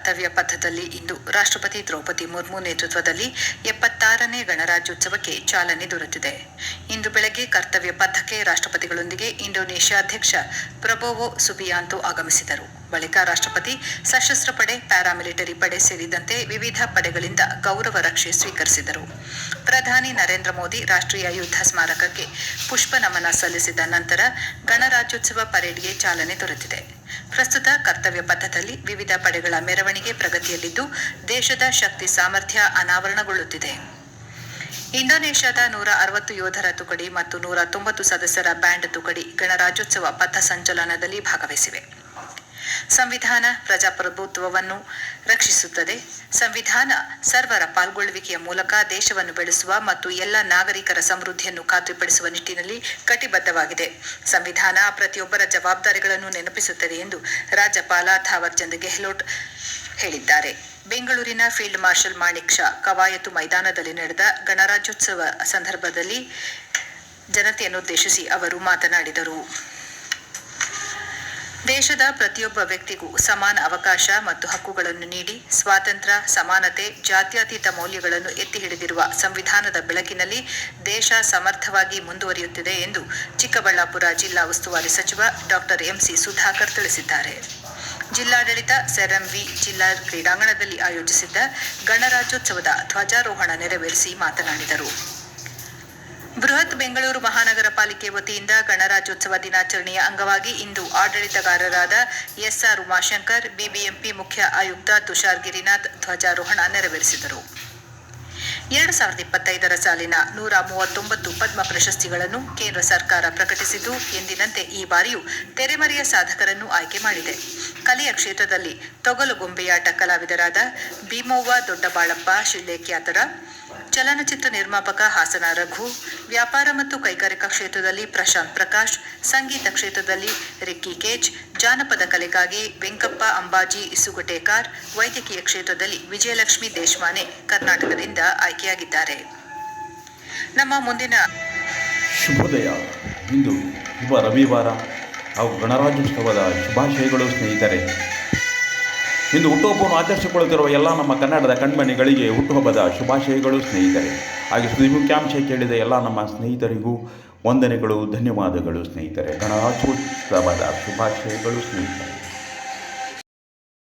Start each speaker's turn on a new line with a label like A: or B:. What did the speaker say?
A: ಕರ್ತವ್ಯ ಪಥದಲ್ಲಿ ಇಂದು ರಾಷ್ಟ್ರಪತಿ ದ್ರೌಪದಿ ಮುರ್ಮು ನೇತೃತ್ವದಲ್ಲಿ ಎಪ್ಪತ್ತಾರನೇ ಗಣರಾಜ್ಯೋತ್ಸವಕ್ಕೆ ಚಾಲನೆ ದೊರೆತಿದೆ. ಇಂದು ಬೆಳಗ್ಗೆ ಕರ್ತವ್ಯ ಪಥಕ್ಕೆ ರಾಷ್ಟ್ರಪತಿಗಳೊಂದಿಗೆ ಇಂಡೋನೇಷ್ಯಾ ಅಧ್ಯಕ್ಷ ಪ್ರಬೋವೋ ಸುಬಿಯಾಂತೋ ಆಗಮಿಸಿದರು. ಬಳಿಕ ರಾಷ್ಟ್ರಪತಿ ಸಶಸ್ತ್ರ ಪಡೆ, ಪ್ಯಾರಾಮಿಲಿಟರಿ ಪಡೆ ಸೇರಿದಂತೆ ವಿವಿಧ ಪಡೆಗಳಿಂದ ಗೌರವ ರಕ್ಷೆ ಸ್ವೀಕರಿಸಿದರು. ಪ್ರಧಾನಿ ನರೇಂದ್ರ ಮೋದಿ ರಾಷ್ಟ್ರೀಯ ಯುದ್ಧ ಸ್ಮಾರಕಕ್ಕೆ ಪುಷ್ಪ ನಮನ ಸಲ್ಲಿಸಿದ ನಂತರ ಗಣರಾಜ್ಯೋತ್ಸವ ಪರೇಡ್ಗೆ ಚಾಲನೆ ದೊರೆತಿದೆ. ಪ್ರಸ್ತುತ ಕರ್ತವ್ಯ ಪಥದಲ್ಲಿ ವಿವಿಧ ಪಡೆಗಳ ಮೆರವಣಿಗೆ ಪ್ರಗತಿಯಲ್ಲಿದ್ದು, ದೇಶದ ಶಕ್ತಿ ಸಾಮರ್ಥ್ಯ ಅನಾವರಣಗೊಳ್ಳುತ್ತಿದೆ. ಇಂಡೋನೇಷ್ಯಾದ ನೂರ ಅರವತ್ತು ಯೋಧರ ತುಕಡಿ ಮತ್ತು ನೂರ ತೊಂಬತ್ತು ಸದಸ್ಯರ ಬ್ಯಾಂಡ್ ತುಕಡಿ ಗಣರಾಜ್ಯೋತ್ಸವ ಪಥ ಸಂಚಲನದಲ್ಲಿ ಭಾಗವಹಿಸಿವೆ. ಸಂವಿಧಾನ ಪ್ರಜಾಪ್ರಭುತ್ವವನ್ನು ರಕ್ಷಿಸುತ್ತದೆ. ಸಂವಿಧಾನ ಸರ್ವರ ಪಾಲ್ಗೊಳ್ಳುವಿಕೆಯ ಮೂಲಕ ದೇಶವನ್ನು ಬೆಳೆಸುವ ಮತ್ತು ಎಲ್ಲ ನಾಗರಿಕರ ಸಮೃದ್ಧಿಯನ್ನು ಖಾತ್ರಿಪಡಿಸುವ ನಿಟ್ಟಿನಲ್ಲಿ ಕಟಿಬದ್ಧವಾಗಿದೆ. ಸಂವಿಧಾನ ಪ್ರತಿಯೊಬ್ಬರ ಜವಾಬ್ದಾರಿಗಳನ್ನು ನೆನಪಿಸುತ್ತದೆ ಎಂದು ರಾಜ್ಯಪಾಲ ಥಾವರ್ಚಂದ್ ಗೆಹ್ಲೋಟ್ ಹೇಳಿದ್ದಾರೆ. ಬೆಂಗಳೂರಿನ ಫೀಲ್ಡ್ ಮಾರ್ಷಲ್ ಮಾಣಿಕ್ ಶಾ ಕವಾಯತು ಮೈದಾನದಲ್ಲಿ ನಡೆದ ಗಣರಾಜ್ಯೋತ್ಸವ ಸಂದರ್ಭದಲ್ಲಿ ಜನತೆಯನ್ನುದ್ದೇಶಿಸಿ ಅವರು ಮಾತನಾಡಿದರು. ದೇಶದ ಪ್ರತಿಯೊಬ್ಬ ವ್ಯಕ್ತಿಗೂ ಸಮಾನ ಅವಕಾಶ ಮತ್ತು ಹಕ್ಕುಗಳನ್ನು ನೀಡಿ ಸ್ವಾತಂತ್ರ್ಯ, ಸಮಾನತೆ, ಜಾತ್ಯತೀತ ಮೌಲ್ಯಗಳನ್ನು ಎತ್ತಿ ಹಿಡಿದಿರುವ ಸಂವಿಧಾನದ ಬೆಳಕಿನಲ್ಲಿ ದೇಶ ಸಮರ್ಥವಾಗಿ ಮುಂದುವರಿಯುತ್ತಿದೆ ಎಂದು ಚಿಕ್ಕಬಳ್ಳಾಪುರ ಜಿಲ್ಲಾ ಉಸ್ತುವಾರಿ ಸಚಿವ ಡಾಕ್ಟರ್ ಎಂಸಿ ಸುಧಾಕರ್ ತಿಳಿಸಿದ್ದಾರೆ. ಜಿಲ್ಲಾಡಳಿತ ಸೆರಂವಿ ಜಿಲ್ಲಾ ಕ್ರೀಡಾಂಗಣದಲ್ಲಿ ಆಯೋಜಿಸಿದ್ದ ಗಣರಾಜ್ಯೋತ್ಸವದ ಧ್ವಜಾರೋಹಣ ನೆರವೇರಿಸಿ ಮಾತನಾಡಿದರು. ಬೃಹತ್ ಬೆಂಗಳೂರು ಮಹಾನಗರ ಪಾಲಿಕೆ ವತಿಯಿಂದ ಗಣರಾಜ್ಯೋತ್ಸವ ದಿನಾಚರಣೆಯ ಅಂಗವಾಗಿ ಇಂದು ಆಡಳಿತಗಾರರಾದ ಎಸ್ಆರ್ ಉಮಾಶಂಕರ್, ಬಿಬಿಎಂಪಿ ಮುಖ್ಯ ಆಯುಕ್ತ ತುಷಾರ್ ಗಿರಿನಾಥ್ ಧ್ವಜಾರೋಹಣ ನೆರವೇರಿಸಿದರು. ಎರಡು ಸಾವಿರದ ಇಪ್ಪತ್ತೈದರ ಸಾಲಿನ ನೂರ ಮೂವತ್ತೊಂಬತ್ತು ಪದ್ಮ ಪ್ರಶಸ್ತಿಗಳನ್ನು ಕೇಂದ್ರ ಸರ್ಕಾರ ಪ್ರಕಟಿಸಿದ್ದು, ಎಂದಿನಂತೆ ಈ ಬಾರಿಯೂ ತೆರೆಮರೆಯ ಸಾಧಕರನ್ನು ಆಯ್ಕೆ ಮಾಡಿದೆ. ಕಲೆಯ ಕ್ಷೇತ್ರದಲ್ಲಿ ತೊಗಲು ಗೊಂಬೆಯಾಟ ಕಲಾವಿದರಾದ ಭೀಮವ್ವ ದೊಡ್ಡಬಾಳಪ್ಪ ಶಿಳ್ಳೆಕ್ಯಾತರ ಚಲನಚಿತ್ರ ನಿರ್ಮಾಪಕ ಹಾಸನ ರಘು, ವ್ಯಾಪಾರ ಮತ್ತು ಕೈಗಾರಿಕಾ ಕ್ಷೇತ್ರದಲ್ಲಿ ಪ್ರಶಾಂತ್ ಪ್ರಕಾಶ್, ಸಂಗೀತ ಕ್ಷೇತ್ರದಲ್ಲಿ ರಿಕ್ಕಿ ಕೇಜ್ ಜಾನಪದ ಕಲೆಗಾಗಿ ವೆಂಕಪ್ಪ, ಅಂಬಾಜಿ, ಇಸುಗುಟೇಕಾರ್ ವೈದ್ಯಕೀಯ ಕ್ಷೇತ್ರದಲ್ಲಿ ವಿಜಯಲಕ್ಷ್ಮಿ ದೇಶಮಾನೆ ಕರ್ನಾಟಕದಿಂದ ಆಯ್ಕೆಯಾಗಿದ್ದಾರೆ. ನಮ್ಮ ಮುಂದಿನ
B: ಶುಭೋದಯ. ಇಂದು ಶುಭ ರವಿವಾರ. ಹಾಗೂ ಗಣರಾಜ್ಯೋತ್ಸವದ ಶುಭಾಶಯಗಳು ಸ್ನೇಹಿತರೆ. ಇಂದು ಹುಟ್ಟುಹಬ್ಬವನ್ನು ಆಚರಿಸಿಕೊಳ್ಳುತ್ತಿರುವ ಎಲ್ಲ ನಮ್ಮ ಕನ್ನಡದ ಕಣ್ಮಣಿಗಳಿಗೆ ಹುಟ್ಟುಹಬ್ಬದ ಶುಭಾಶಯಗಳು ಸ್ನೇಹಿತರೆ. ಹಾಗೆ ಸುದ್ದಿ ಮುಖ್ಯಾಂಶ ಕೇಳಿದ ಎಲ್ಲ ನಮ್ಮ ಸ್ನೇಹಿತರಿಗೂ ವಂದನೆಗಳು ಧನ್ಯವಾದಗಳು ಸ್ನೇಹಿತರೆ. ಗಣರಾಜ್ಯೋತ್ಸವದ ಶುಭಾಶಯಗಳು ಸ್ನೇಹಿತರೆ.